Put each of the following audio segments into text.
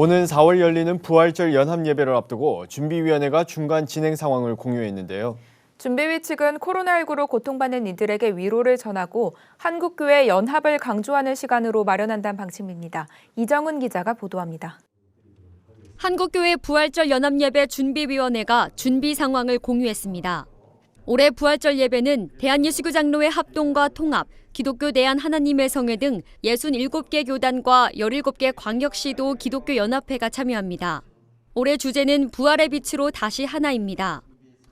오는 4월 열리는 부활절 연합 예배를 앞두고 준비위원회가 중간 진행 상황을 공유했는데요. 준비위 측은 코로나19로 고통받는 이들에게 위로를 전하고 한국교회 연합을 강조하는 시간으로 마련한다는 방침입니다. 이정은 기자가 보도합니다. 한국교회 부활절 연합예배 준비위원회가 준비 상황을 공유했습니다. 올해 부활절 예배는 대한예수교 장로회 합동과 통합, 기독교 대한 하나님의 성회 등 67개 교단과 17개 광역시도 기독교 연합회가 참여합니다. 올해 주제는 부활의 빛으로 다시 하나입니다.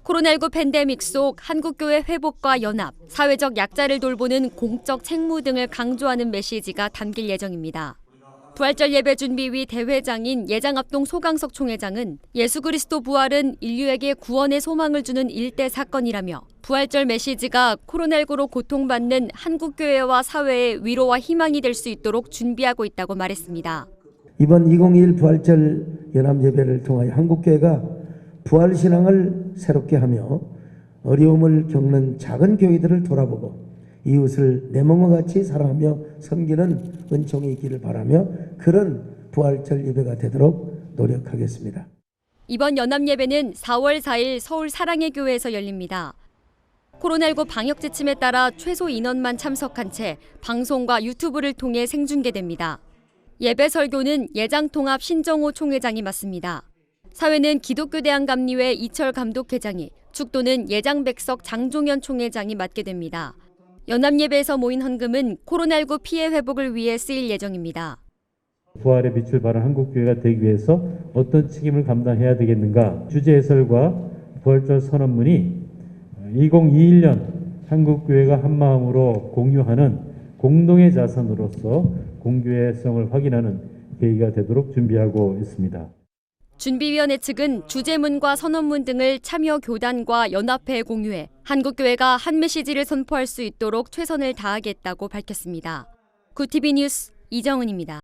코로나19 팬데믹 속 한국교회 회복과 연합, 사회적 약자를 돌보는 공적 책무 등을 강조하는 메시지가 담길 예정입니다. 부활절 예배 준비위 대회장인 예장합동 소강석 총회장은 예수 그리스도 부활은 인류에게 구원의 소망을 주는 일대 사건이라며 부활절 메시지가 코로나19로 고통받는 한국교회와 사회의 위로와 희망이 될 수 있도록 준비하고 있다고 말했습니다. 이번 2021 부활절 연합 예배를 통하여 한국교회가 부활 신앙을 새롭게 하며 어려움을 겪는 작은 교회들을 돌아보고 이웃을 내 몸과 같이 사랑하며 섬기는 은총이 있기를 바라며 그런 부활절 예배가 되도록 노력하겠습니다. 이번 연합예배는 4월 4일 서울 사랑의 교회에서 열립니다. 코로나19 방역 지침에 따라 최소 인원만 참석한 채 방송과 유튜브를 통해 생중계됩니다. 예배 설교는 예장통합 신정호 총회장이 맡습니다. 사회는 기독교 대한감리회 이철 감독회장이, 축도는 예장백석 장종현 총회장이 맡게 됩니다. 연합예배에서 모인 헌금은 코로나19 피해 회복을 위해 쓰일 예정입니다. 부활의 빛을 발한 한국교회가 되기 위해서 어떤 책임을 감당해야 되겠는가 주제 해설과 부활절 선언문이 2021년 한국교회가 한마음으로 공유하는 공동의 자산으로서 공교회성을 확인하는 계기가 되도록 준비하고 있습니다. 준비위원회 측은 주제문과 선언문 등을 참여 교단과 연합회에 공유해 한국교회가 한 메시지를 선포할 수 있도록 최선을 다하겠다고 밝혔습니다. 구티비 뉴스 이정은입니다.